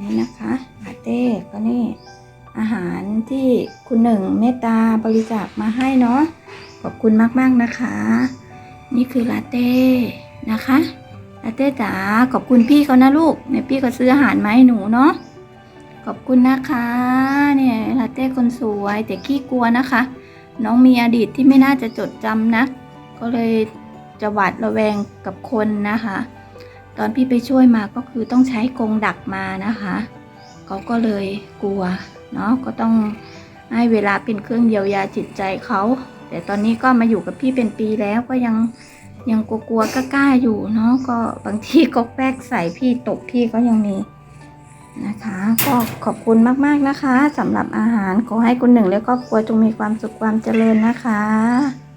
นี่นะคะลาเต้ก็นี่อาหารที่คุณหนึ่งเมตตาบริจาคมาให้เนาะขอบคุณมากๆนะคะ นี่คือลาเต้นะคะลาเต้จ๋าขอบคุณพี่เขานะลูกเนี่ยพี่ก็ซื้ออาหารมาให้หนูเนาะขอบคุณนะคะเนี่ยลาเต้คนสวยแต่ขี้กลัวนะคะ น้องมีอดีตที่ไม่น่าจะจดจำนะ ก็เลยจะหวาดระแวงกับคนนะคะ ตอนพี่ไปช่วยมาก็คือต้องใช้กรงดักมานะคะเขาก็เลยกลัวเนาะก็ต้องให้เวลาเป็นเครื่องเยียวยาจิตใจเขาแต่ตอนนี้ก็มาอยู่กับพี่เป็นปีแล้วก็ยังยังกลัวๆกล้าๆอยู่เนาะก็บางทีก็แป๊กใส่พี่ตกพี่ก็ยังมีนะคะ ก็ขอบคุณมากๆนะคะสำหรับอาหารขอให้คุณหนึ่งและครอบครัวจงมีความสุขความเจริญนะคะ